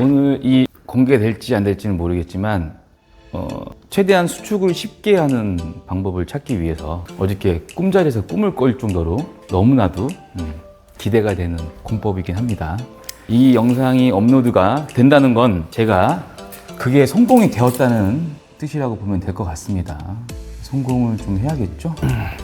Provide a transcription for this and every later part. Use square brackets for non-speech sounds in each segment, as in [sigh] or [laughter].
오늘 이 공개될지 안 될지는 모르겠지만 어, 최대한 수축을 쉽게 하는 방법을 찾기 위해서 어저께 꿈자리에서 꿈을 꿀 정도로 너무나도 음, 기대가 되는 공법이긴 합니다. 이 영상이 업로드가 된다는 건 제가 그게 성공이 되었다는 뜻이라고 보면 될 것 같습니다. 성공을 좀 해야겠죠?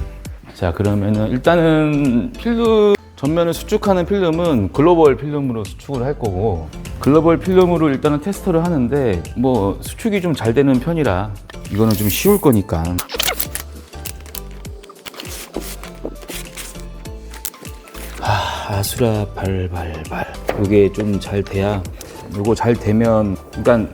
[clears throat] 자 그러면은 일단은 필름 전면을 수축하는 필름은 글로벌 필름으로 수축을 할 거고 글로벌 필름으로 일단은 테스트를 하는데 뭐 수축이 좀 잘 되는 편이라 이거는 좀 쉬울 거니까. 아, 아수라 발발발. 이게 좀 잘 돼야 이거 잘 되면 그러니까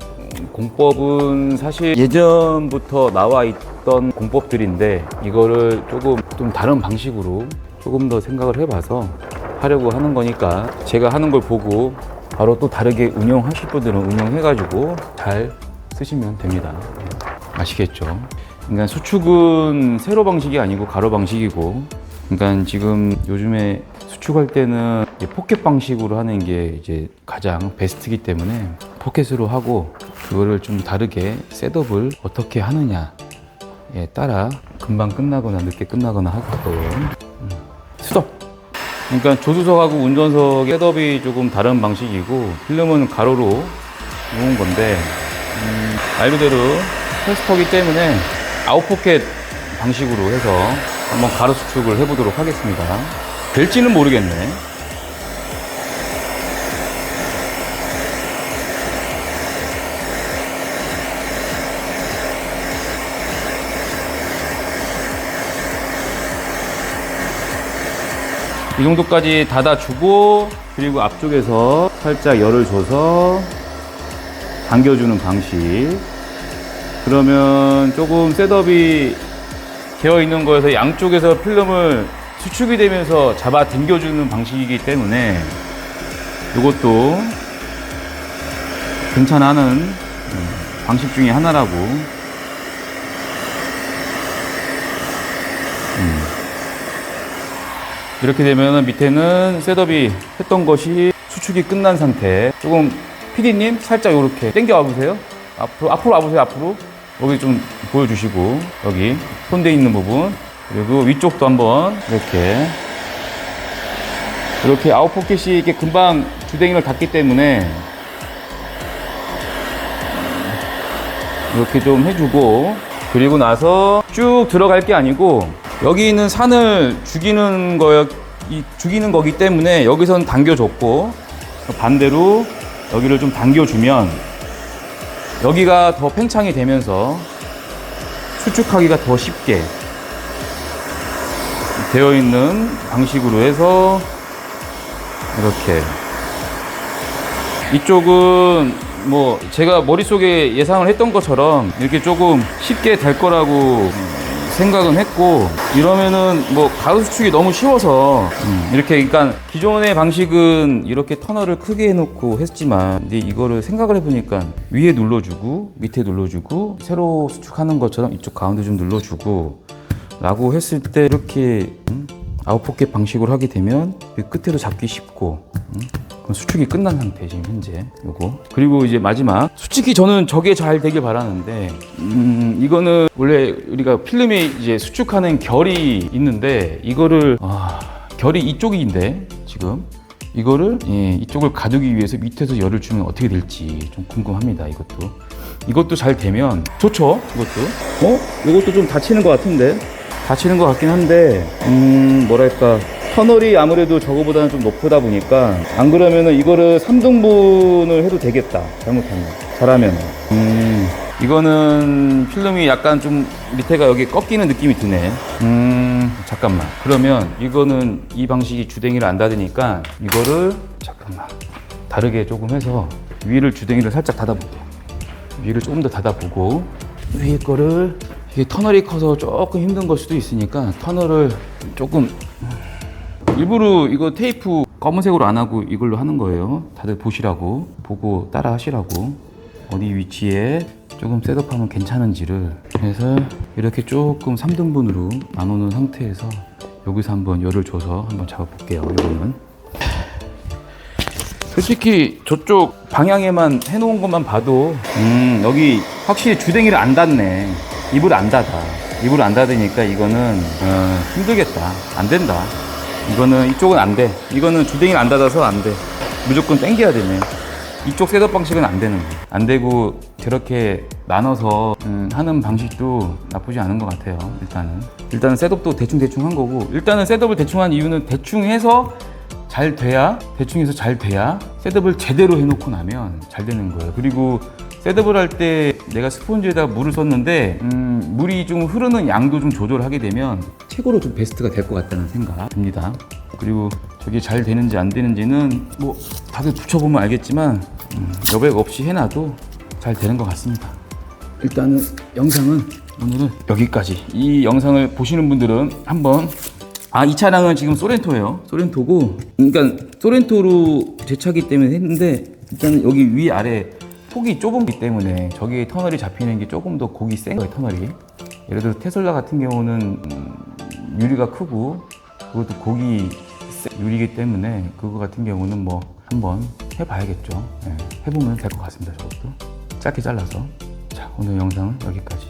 공법은 사실 예전부터 나와 있던 공법들인데 이거를 조금 좀 다른 방식으로 조금 더 생각을 해봐서 하려고 하는 거니까 제가 하는 걸 보고 바로 또 다르게 운영하실 분들은 운영해가지고 잘 쓰시면 됩니다. 아시겠죠? 그러니까 수축은 세로 방식이 아니고 가로 방식이고, 그러니까 지금 요즘에 수축할 때는 포켓 방식으로 하는 게 이제 가장 베스트이기 때문에 포켓으로 하고 그거를 좀 다르게 셋업을 어떻게 하느냐에 따라 금방 끝나거나 늦게 끝나거나 할 거예요. 음. 그러니까 조수석하고 운전석 셋업이 조금 다른 방식이고 필름은 가로로 놓은 건데 음, 말 그대로 테스터기 때문에 아웃포켓 방식으로 해서 한번 가로 수축을 해보도록 하겠습니다. 될지는 모르겠네. 이 정도까지 닫아주고 그리고 앞쪽에서 살짝 열을 줘서 당겨주는 방식. 그러면 조금 셋업이 되어 있는 거에서 양쪽에서 필름을 수축이 되면서 잡아 당겨주는 방식이기 때문에 이것도 괜찮아하는 음, 방식 중에 하나라고 이렇게 되면 밑에는 셋업이 했던 것이 수축이 끝난 상태. 조금 PD님 살짝 이렇게 당겨 와보세요. 앞으로 앞으로 와보세요 앞으로. 여기 좀 보여주시고 여기 손대 있는 부분. 그리고 위쪽도 한번 이렇게. 이렇게 아웃 포켓이 이렇게 금방 주댕이를 닫기 때문에 이렇게 좀 해주고 그리고 나서 쭉 들어갈 게 아니고 여기 있는 산을 죽이는 이 죽이는 거기 때문에 여기선 당겨줬고 반대로 여기를 좀 당겨주면 여기가 더 팽창이 되면서 수축하기가 더 쉽게 되어 있는 방식으로 해서 이렇게. 이쪽은 뭐 제가 머릿속에 예상을 했던 것처럼 이렇게 조금 쉽게 될 거라고 생각은 했고 이러면은 뭐 가로 수축이 너무 쉬워서 음, 이렇게 그러니까 기존의 방식은 이렇게 터널을 크게 해놓고 했지만 근데 이거를 생각을 해보니까 위에 눌러주고 밑에 눌러주고 세로 수축하는 것처럼 이쪽 가운데 좀 눌러주고 라고 했을 때 이렇게 음, 아웃포켓 방식으로 하게 되면 이 끝에도 잡기 쉽고 음, 수축이 끝난 상태 지금 현재. 요거. 그리고 이제 마지막. 솔직히 저는 저게 잘 되길 바라는데 음 이거는 원래 우리가 필름이 이제 수축하는 결이 있는데 이거를 아 결이 이쪽인데 지금. 이거를 예, 이쪽을 가두기 위해서 밑에서 열을 주면 어떻게 될지 좀 궁금합니다 이것도. 이것도 잘 되면 좋죠 이것도? 어? 이것도 좀 다치는 것 같은데? 다치는 것 같긴 한데 음 뭐랄까 터널이 아무래도 저거보다는 좀 높다 보니까 안 그러면은 이거를 3등분을 해도 되겠다 잘못하면. 잘하면. 음 이거는 필름이 약간 좀 밑에가 여기 꺾이는 느낌이 드네. 음 잠깐만. 그러면 이거는 이 방식이 주댕이를 안 닫으니까 이거를 잠깐만 다르게 조금 해서 위를 주댕이를 살짝 닫아볼게 위를 조금 더 닫아보고 위에 거를 이게 터널이 커서 조금 힘든 걸 수도 있으니까 터널을 조금 일부러 이거 테이프 검은색으로 안 하고 이걸로 하는 거예요. 다들 보시라고 보고 따라 하시라고. 어디 위치에 조금 셋업하면 괜찮은지를. 그래서 이렇게 조금 3등분으로 나누는 상태에서 여기서 한번 열을 줘서 한번 잡아볼게요. 이거는. 솔직히 저쪽 방향에만 해놓은 것만 봐도 음 여기 확실히 주댕이를 안 닫네. 입을 안 닫아. 입을 안 닫으니까 이거는 어, 힘들겠다. 안 된다 이거는 이쪽은 안 돼. 이거는 주댕이를 안 닫아서 안 돼. 무조건 당겨야 되네. 이쪽 셋업 방식은 안 되는 거야. 안 되고 저렇게 나눠서 음, 하는 방식도 나쁘지 않은 것 같아요 일단은. 일단은 셋업도 대충 대충 한 거고 일단은 셋업을 대충 한 이유는 대충 해서 잘 돼야 대충 해서 잘 돼야 셋업을 제대로 해놓고 나면 잘 되는 거예요. 그리고 셋업을 할 때 내가 스폰지에다 물을 썼는데 음, 물이 좀 흐르는 양도 좀 조절하게 되면 최고로 좀 베스트가 될 것 같다는 생각 듭니다. 그리고 저게 잘 되는지 안 되는지는 뭐 다들 붙여보면 알겠지만 음, 여백 없이 해놔도 잘 되는 것 같습니다. 일단은 영상은 오늘은 여기까지. 이 영상을 보시는 분들은 한번 아 이 차량은 지금 소렌토예요. 소렌토고 그러니까 소렌토로 제 차기 때문에 했는데 일단 여기 위 아래 폭이 좁은기 때문에 저기 터널이 잡히는 게 조금 더 곡이 센 거예요 터널이. 예를 들어 테슬라 같은 경우는 음, 유리가 크고 그것도 곡이 센 유리기 때문에 그거 같은 경우는 뭐 한번 해봐야겠죠. 예, 해보면 될 것 같습니다. 저것도 짧게 잘라서. 자 오늘 영상은 여기까지.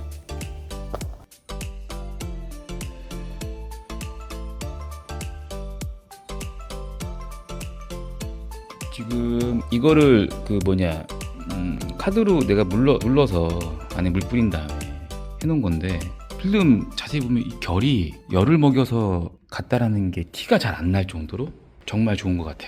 지금 이거를 그 뭐냐 음, 카드로 내가 물러 눌러서 안에 물 뿌린 다음에 해놓은 건데 필름 자세히 보면 이 결이 열을 먹여서 갔다라는 게 티가 잘 안 날 정도로 정말 좋은 것 같아.